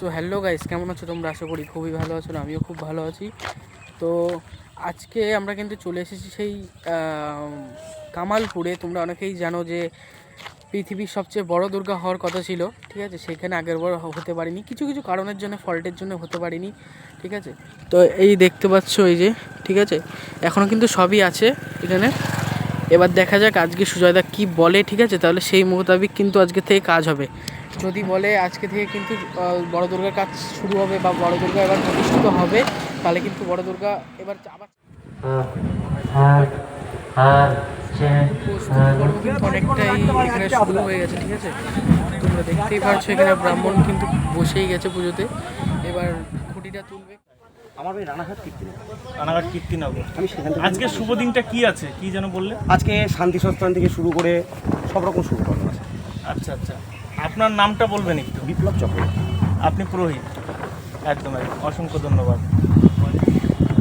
So hello guys, কেমন আছো তোমরা? আশা করি খুবই ভালো আছো, আমিও খুব ভালো আছি। তো আজকে আমরা কিন্তু চলে এসেছি সেই কামালপুরে। তোমরা অনেকেই জানো যে পৃথিবীর সবচেয়ে বড় দুর্গা হওয়ার কথা ছিল, ঠিক আছে? সেখানে আগের বার হতে পারিনি। কিছু কিছু কারণের জন্য, ফল্টের জন্য হতে পারিনি, ঠিক আছে? তো এই দেখতে পাচ্ছ এই যে, ঠিক আছে? এখনও কিন্তু সবই আছে এখানে। এবার দেখা যাক আজকে সুজয়দা কি বলে ঠিক আছে তাহলে সেই মোতাবিক কিন্তু আজকে থেকে কাজ হবে যদি বলে আজকে থেকে কিন্তু বড় দুর্গার কাজ শুরু হবে বা বড় দুর্গা এবার প্রতিষ্ঠিত হবে তাহলে কিন্তু বড় দুর্গা এবার আবার অনেকটাই হয়ে গেছে ঠিক আছে এখানে ব্রাহ্মণ কিন্তু বসেই গেছে পুজোতে এবার খুঁটিটা তুলবে আমার ওই রানাঘাট কীর্তিনগর। রানাঘাট কীর্তিনগর। আমি সেখান থেকে আজকে শুভ দিনটা কি আছে? কি যেন বললে? আজকে শান্তি সস্থান থেকে শুরু করে সব রকম করা আছে। আচ্ছা আচ্ছা। আপনার নামটা বলবেন একটু? বিপ্লব চক্রবর্তী। আপনি পুরোহিত। একদম একদম। অসংখ্য ধন্যবাদ।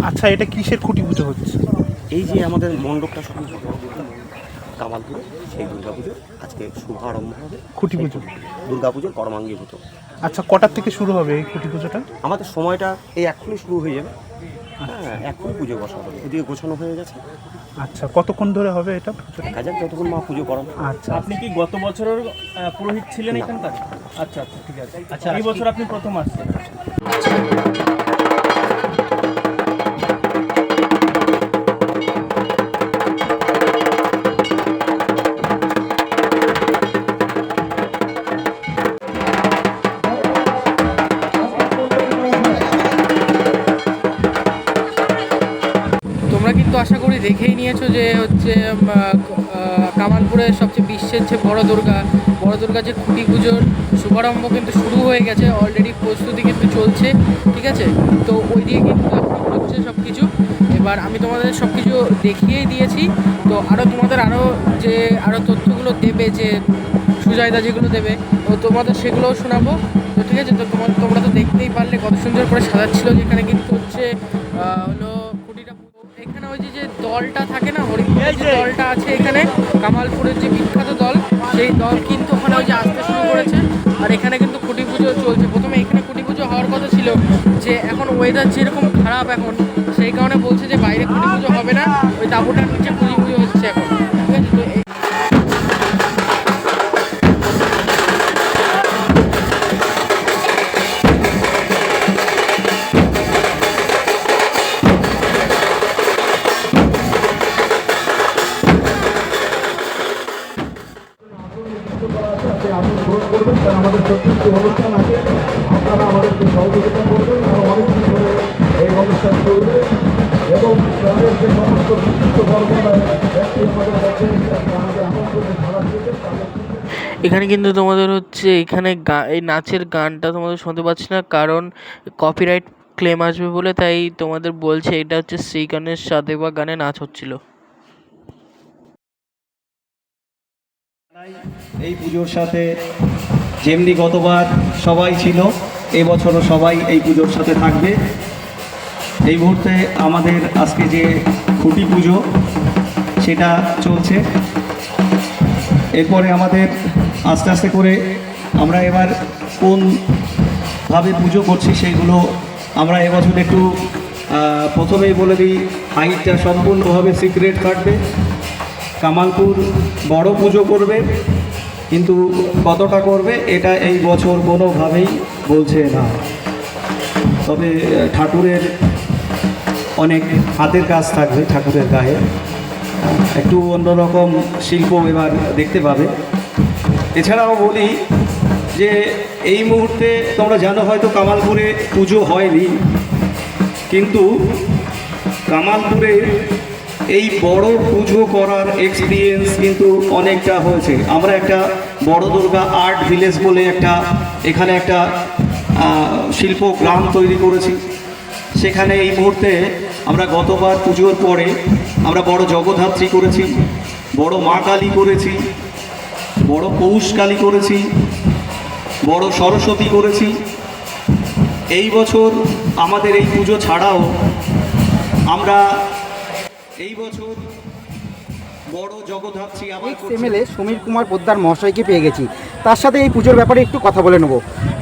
আচ্ছা এটা কিসের খুঁটি পুজো হচ্ছে? এই যে আমাদের মণ্ডপটা সব কামালপুরে সেই দুর্গা পুজো আজকে শুভারম্ভ হবে। খুঁটি পুজো দুর্গা পুজোর কর্মাঙ্গীভূত। আচ্ছা কটার থেকে শুরু হবে এই খুঁটি পুজোটা? আমাদের সময়টা এই এখনই শুরু হয়ে যাবে। হ্যাঁ এক্ষুনি পুজো বসা হবে। এদিকে গোছানো হয়ে গেছে। আচ্ছা কতক্ষণ ধরে হবে এটা দেখা যাক যতক্ষণ মা পুজো করেন। আচ্ছা আপনি কি গত বছরের পুরোহিত ছিলেন এখানকার? আচ্ছা আচ্ছা ঠিক আছে। আচ্ছা এই বছর আপনি প্রথম আসছেন। দেখেই নিয়েছো যে হচ্ছে কামালপুরের সবচেয়ে বিশ্বের যে বড় দুর্গা। বড় দুর্গা যে খুঁটি পুজোর শুভারম্ভ কিন্তু শুরু হয়ে গেছে অলরেডি প্রস্তুতি কিন্তু চলছে, ঠিক আছে? তো ওই দিয়ে কিন্তু হচ্ছে সব কিছু এবার আমি তোমাদের সব কিছু দেখিয়েই দিয়েছি। তো আরও তোমাদের আরও যে আরও তথ্যগুলো দেবে, যে সুজয়দা যেগুলো দেবে, তো তোমাদের সেগুলোও শোনাবো। তো ঠিক আছে, তো তোমার, তোমরা তো দেখতেই পারলে কত সুন্দর করে সাজাচ্ছিল যেখানে কিন্তু হচ্ছে দলটা থাকে না হরিপুরের যে দলটা আছে এখানে কামালপুরের যে বিখ্যাত দল সেই দল কিন্তু ওখানে ওই যে আসতে শুরু করেছে। আর এখানে কিন্তু খুঁটি পুজো চলছে। প্রথমে এখানে খুঁটি পুজো হওয়ার কথা ছিল যে এখন ওয়েদার যেরকম খারাপ এখন সেই কারণে বলছে যে বাইরে খুঁটি পুজো হবে না। ওই তাঁবুটার নিচে খুঁটি পুজো আমাদের প্রত্যেকটি অনুষ্ঠান আছে। আপনারা আমাদেরকে সহযোগিতা করবেন আর অনেক দিন ধরে এই অনুষ্ঠান চলবে এবং তাদের যে সমস্ত বিশিষ্ট বর্গরা ব্যক্তি আমাদের কাছে আমাদের আমন্ত্রণে সাড়া দিয়েছেন তাদের এখানে কিন্তু তোমাদের হচ্ছে এখানে গা এই নাচের গানটা তোমাদের শুনতে পাচ্ছি না কারণ কপিরাইট ক্লেম আসবে বলে তাই তোমাদের বলছে এটা হচ্ছে সেই গানের সাথে বা গানে নাচ হচ্ছিল। এই পুজোর সাথে যেমনি গতবার সবাই ছিল, এবছরও সবাই এই পুজোর সাথে থাকবে। এই মুহূর্তে আমাদের আজকে যে খুঁটি পুজো, সেটা চলছে। এরপরে আমাদের আস্তে আস্তে করে আমরা এবার কোনভাবে পুজো করছি সেইগুলো আমরা এবছর একটু প্রথমেই বলে দিই, হাইটটা সম্পূর্ণভাবে সিক্রেট কাটবে। কামালপুর বড় পুজো করবে। কিন্তু কতটা করবে, এটা এই বছর কোনোভাবেই বলছে না। তবে ঠাকুরের অনেক হাতের কাজ থাকবে ঠাকুরের গায়ে। একটু অন্যরকম শিল্প এবার দেখতে পাবে। এছাড়াও বলি যে, এই মুহূর্তে তোমরা জানো হয়তো কামালপুরে পুজো হয়নি। কিন্তু কামালপুরে এই বড় পুজো করার এক্সপিরিয়েন্স কিন্তু অনেকটা হয়েছে। আমরা একটা বড় দুর্গা আর্ট ভিলেজ বলে একটা, এখানে একটা শিল্প গ্রাম তৈরি করেছি। সেখানে এই মুহূর্তে আমরা গতবার পুজোর পরে আমরা বড় জগদ্ধাত্রী করেছি, বড় মা কালী করেছি, বড় পৌষ কালী করেছি, বড় সরস্বতী করেছি। এই বছর আমাদের এই পুজো ছাড়াও আমরা এই বছর বড় জগদ্ধাত্রী আমার এমএলএ সমীর কুমার পোদ্দার মহাশয়কে পেয়ে গেছি। তার সাথে এই পুজোর ব্যাপারে একটু কথা বলে নেব।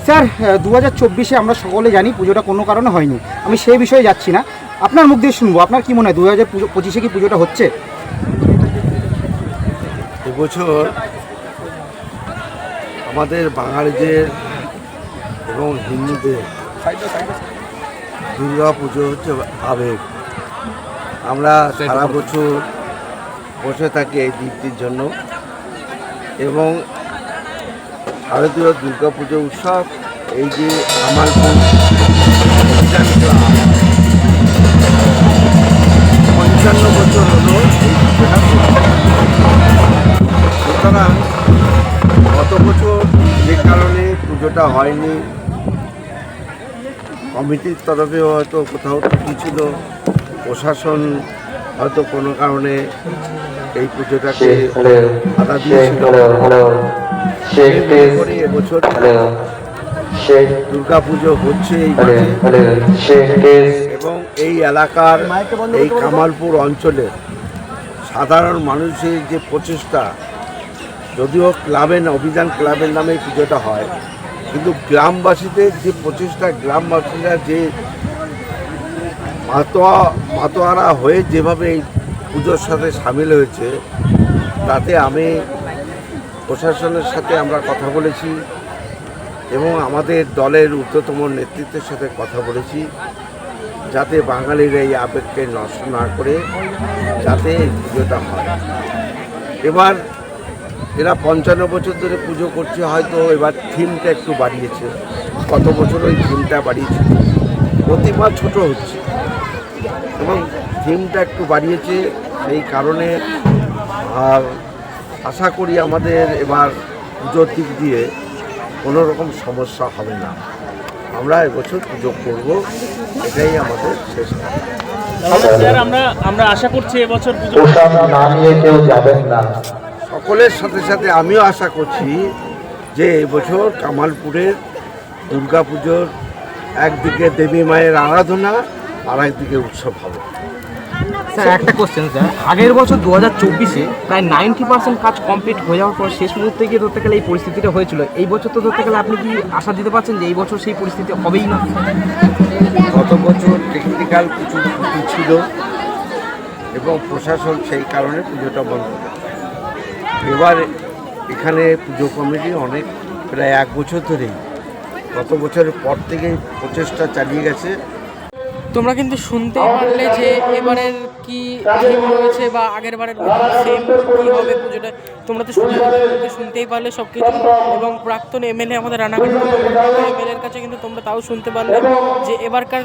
স্যার দু হাজার চব্বিশে আমরা সকলে জানি পুজোটা কোনো কারণে হয়নি। আমি সেই বিষয়ে যাচ্ছি না। আপনার মুখ দিয়ে শুনব। আপনার কি মনে হয় দু হাজার পঁচিশে কি পুজোটা হচ্ছে? এবছর আমাদের বাঙালিদের এবং হিন্দুদের দুর্গা পুজো হচ্ছে আবেগ। আমরা সারা বছর বসে থাকি এই দিকটির জন্য এবং ভারতীয় দুর্গা পুজো উৎসব, এই যে আমার পঞ্চান্ন বছর হলো সুতরাং গত বছর যে কারণে পুজোটা হয়নি, কমিটির তরফে হয়তো কোথাও ছিল। প্রশাসন হয়তো কোনো কারণে এই পুজোটাকে বাধা দিয়েছিল। এবছর দুর্গা পুজো হচ্ছে এই এবং এই এলাকার এই কামালপুর অঞ্চলের সাধারণ মানুষের যে প্রচেষ্টা যদিও ক্লাবের অভিযান ক্লাবের নামে পুজোটা হয় কিন্তু গ্রামবাসীদের যে প্রচেষ্টা গ্রামবাসীরা যে মাতোয়া, মাতোয়ারা হয়ে যেভাবে এই পুজোর সাথে সামিল হয়েছে, তাতে আমি প্রশাসনের সাথে আমরা কথা বলেছি এবং আমাদের দলের ঊর্ধ্বতম নেতৃত্বের সাথে কথা বলেছি যাতে বাঙালির এই আবেগকে নষ্ট না করে যাতে এই পুজোটা হয়। এবার এরা পঞ্চান্ন বছর ধরে পুজো করছে, হয়তো এবার থিমটা একটু বাড়িয়েছে গত বছর ওই থিমটা বাড়িয়েছে, প্রতিমা ছোট হচ্ছে। এবং থিমটা একটু বাড়িয়েছে সেই কারণে আর আশা করি আমাদের এবার পুজোর দিক দিয়ে কোনো রকম সমস্যা হবে না। আমরা এবছর পুজো করব এটাই আমাদের শেষ আমরা আমরা আশা করছি এবছর পুজো সকলের সাথে সাথে আমিও আশা করছি যে এবছর কামালপুরের দুর্গাপুজোর একদিকে দেবী মায়ের আরাধনা আর একদিকে উৎসব হবে। স্যার একটা কোশ্চেন স্যার। আগের বছর দু হাজার চব্বিশে প্রায় নাইনটি পার্সেন্ট কাজ কমপ্লিট হয়ে যাওয়ার পর শেষ মুহূর্তে গিয়ে ধরতে গেলে এই পরিস্থিতিটা হয়েছিল। এই বছর তো ধরতে গেলে আপনি কি আশা দিতে পারছেন যে এই বছর সেই পরিস্থিতি হবেই না? গত বছর টেকনিক্যাল কিছু ত্রুটি ছিল এবং প্রশাসন সেই কারণে পুজোটা বন্ধ এবার এখানে পুজো কমিটি অনেক প্রায় এক বছর ধরেই গত বছরের পর থেকেই প্রচেষ্টা চালিয়ে গেছে। তোমরা কিন্তু শুনতে পারলে যে এবারের কি থিম রয়েছে বা আগের বারের সেম কি হবে পুজোটা। তোমরা তো শুনতে শুনতেই পারলে সব কিছু এবং প্রাক্তন এমএলএ আমাদের রানাঘাট এমএলএর কাছে কিন্তু তোমরা তাও শুনতে পারলে যে এবারকার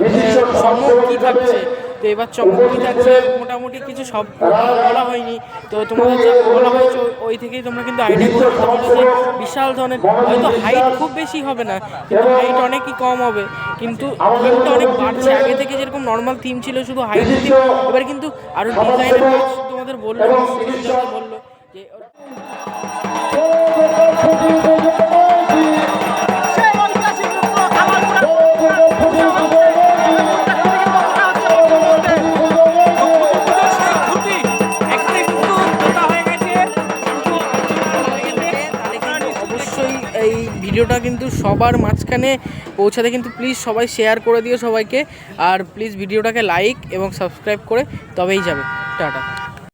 সম্ভব কি থাকছে। তো এবার চমক থাকছে, মোটামুটি কিছু সব বলা হয়নি। তো তোমাদের যা বলা হয়েছে, ওই- থেকেই তোমরা কিন্তু আইডিয়া করতে পারো যে বিশাল ধরনের, হয়তো হাইট খুব বেশি হবে না, কিন্তু হাইট অনেকই কম হবে। কিন্তু থিমটা অনেক বাড়ছে। আগে থেকে যেরকম নর্মাল থিম ছিল, শুধু হাইট থিম এবার কিন্তু আরও ডিজাইনের কাজ তোমাদের বলল বলল যে ভিডিওটা কিন্তু সবার মাঝখানে পৌঁছাতে কিন্তু প্লিজ সবাই শেয়ার করে দিও সবাইকে। আর প্লিজ ভিডিওটাকে লাইক এবং সাবস্ক্রাইব করে তবেই যাবে। টাটা।